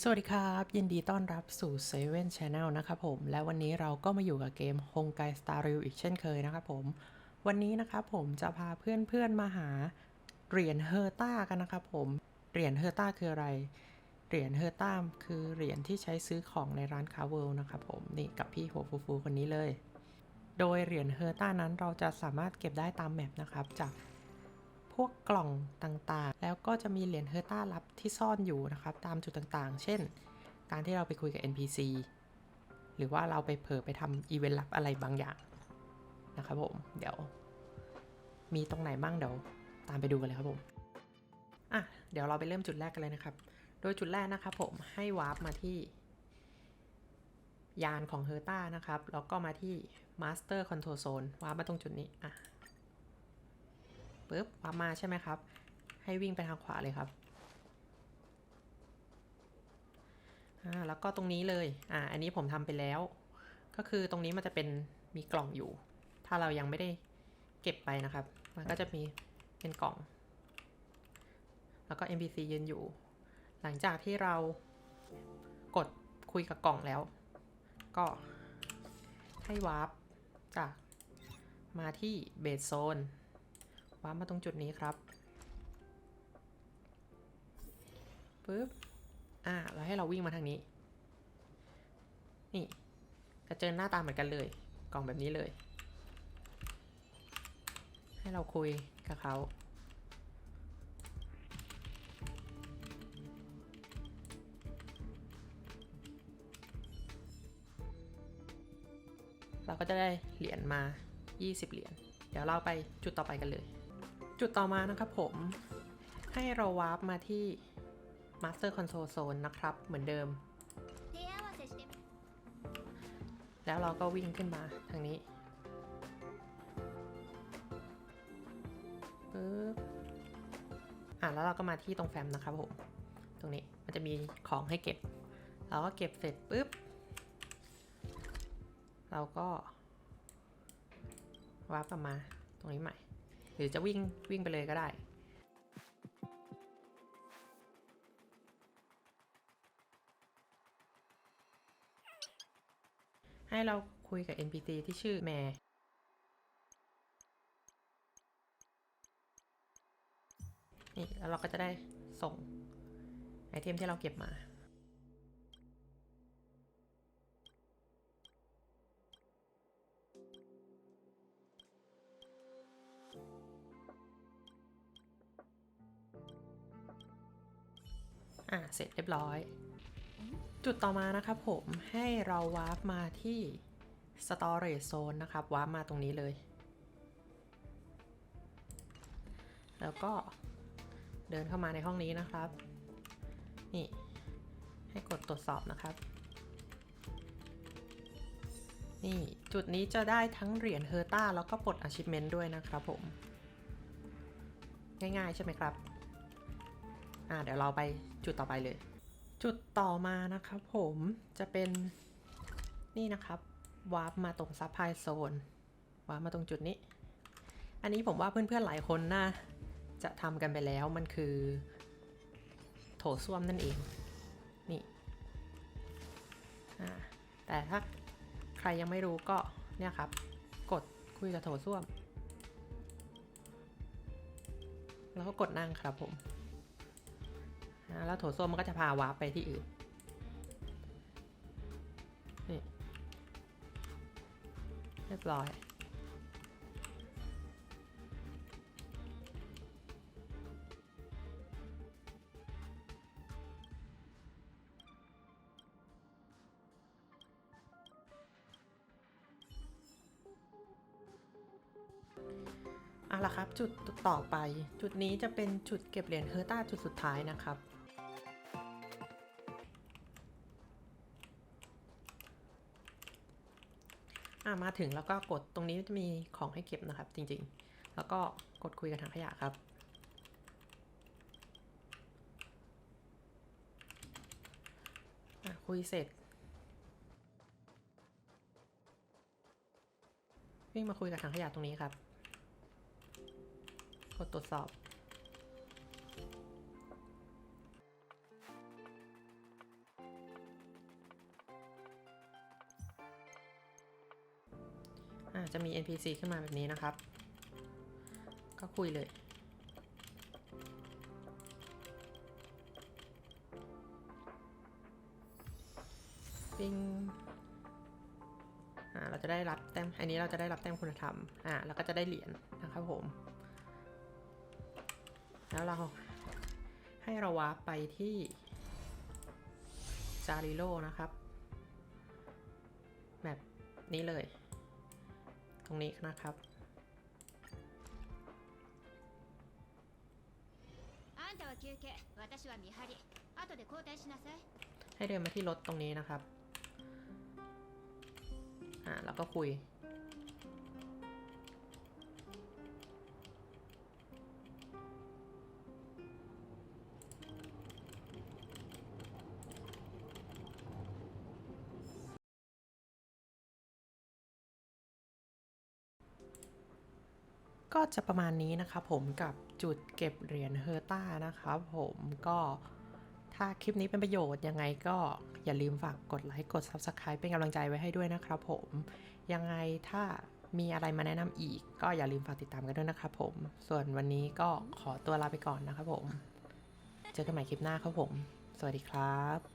สวัสดีครับ ยินดีต้อนรับสู่ Seven Channel นะครับผม และวันนี้เราก็มาอยู่กับเกม h o n g a i Star Rail อีกเช่นเคยนะครับผม วันนี้นะครับผมจะพาเพื่อนๆมาหาเหรียญเฮอร์ต้ากันนะครับผม เหรียญเฮอร์ต้าคืออะไร เหรียญเฮอร์ต้าคือเหรียญที่ใช้ซื้อของในร้านคาเวลนะครับผมนี่กับพี่หัวฟูๆคนนี้เลย โดยเหรียญเฮอร์ต้านั้นเราจะสามารถเก็บได้ตามแมปนะครับจาก พวกกล่องต่างๆ แล้วก็จะมีเหรียญเฮอร์ต้าลับที่ซ่อนอยู่นะครับ ตามจุดต่างๆ เช่น การที่เราไปคุยกับ NPC หรือว่าเราไปเผลอไปทำอีเวนต์ลับอะไรบางอย่างนะครับผม เดี๋ยว มีตรงไหนบ้างเดี๋ยวตามไปดูกันเลยครับผมอะเดี๋ยวเราไปเริ่มจุดแรกกันเลยนะครับ โดยจุดแรกนะครับผมให้วาร์ปมาที่ยานของเฮอร์ต้านะครับ แล้วก็มาที่ Master Control Zone วาร์ปมาตรงจุดนี้อะ ปุ๊บวามาใช่ไหมครับ ให้วิ่งไปทางขวาเลยครับอ่าแล้วก็ตรงนี้เลยอ่าอันนี้ผมทำไปแล้ว ก็คือตรงนี้มันจะเป็นมีกล่องอยู่ ถ้าเรายังไม่ได้เก็บไปนะครับ มันก็จะมีเป็นกล่อง แล้วก็ NPC ยืนอยู่ หลังจากที่เรากดคุยกับกล่องแล้ว ก็ให้วาร์ปจากมาที่เบสโซน ว้ามาตรงจุดนี้ครับปึ๊บ อ่า แล้วให้เราวิ่งมาทางนี้ นี่จะเจอหน้าตาเหมือนกันเลย กล่องแบบนี้เลย ให้เราคุยกับเขาเราก็จะได้เหรียญมา 20 เหรียญ เดี๋ยวเราไปจุดต่อไปกันเลย จุดต่อมานะครับผมให้เราวาร์ปมาที่ Master Console Zone นะครับ เหมือนเดิม แล้วเราก็วิ่งขึ้นมาทางนี้ปึ๊บอะแล้วเราก็มาที่ตรงแฟมนะครับผมตรงนี้มันจะมีของให้เก็บ เราก็เก็บเสร็จปึ๊บเราก็วาร์ปกลับมาตรงนี้ใหม่ หรือจะวิ่งวิ่งไปเลยก็ได้ให้เราคุยกับ NPC ที่ชื่อแมร์นี่แล้วเราก็จะได้ส่งไอเทมที่เราเก็บมา อะเสร็จเรียบร้อย จุดต่อมานะครับผมให้เราวาร์ปมาที่ Storage Zone นะครับวาร์ปมาตรงนี้เลย แล้วก็เดินเข้ามาในห้องนี้นะครับ นี่ให้กดตรวจสอบนะครับ นี่จุดนี้จะได้ทั้งเหรียญเฮอร์ต้าแล้วก็ปลด Achievement ด้วยนะครับผม ง่ายๆใช่ไหมครับ อ่าเดี๋ยวเราไปจุดต่อไปเลย จุดต่อมานะครับผมจะเป็นนี่นะครับวาร์ปมาตรงซับไพโซนวาร์ปมาตรงจุดนี้ อันนี้ผมว่าเพื่อนๆหลายคนน่าจะทำกันไปแล้วมันคือ โถส้วมนั่นเอง นี่แต่ถ้าใครยังไม่รู้ก็เนี่ยครับ กดคุยกับโถส้วม แล้วก็กดนั่งครับผม แล้วโถส้วมมันก็จะพาวาร์ปไปที่อื่นนี่เรียบร้อย เอาละครับ จุดต่อไป จุดนี้จะเป็นจุดเก็บเหรียญเฮอร์ต้าจุดสุดท้ายนะครับ อะมาถึงแล้วก็กดตรงนี้จะมีของให้เก็บนะครับ จริงๆ แล้วก็กดคุยกับถังขยะครับ คุยเสร็จ วิ่งมาคุยกับถังขยะตรงนี้ครับ กดตรวจสอบ จะมี NPC ขึ้นมาแบบนี้นะครับ ก็คุยเลย ปิงอ่าเราจะได้รับแต้ม อันนี้เราจะได้รับแต้มคุณธรรม อ่าแล้วก็จะได้เหรียญนะครับผม แล้วเราให้เราวาร์ปไปที่จาริโลนะครับ แบบนี้เลย ตรงนี้นะครับ ให้เดินมาที่รถตรงนี้นะครับ อ่า แล้วก็คุย ก็จะประมาณนี้นะครับผมกับจุดเก็บเหรียญเฮอร์ต้านะครับผมก็ถ้าคลิปนี้เป็นประโยชน์ยังไงก็อย่าลืมฝากกดไลค์กด Subscribe เป็นกำลังใจไว้ให้ด้วยนะครับผมยังไงถ้ามีอะไรมาแนะนำอีก ก็อย่าลืมฝากติดตามกันด้วยนะครับผม ส่วนวันนี้ก็ขอตัวลาไปก่อนนะครับผม เจอกันใหม่คลิปหน้าครับผม สวัสดีครับ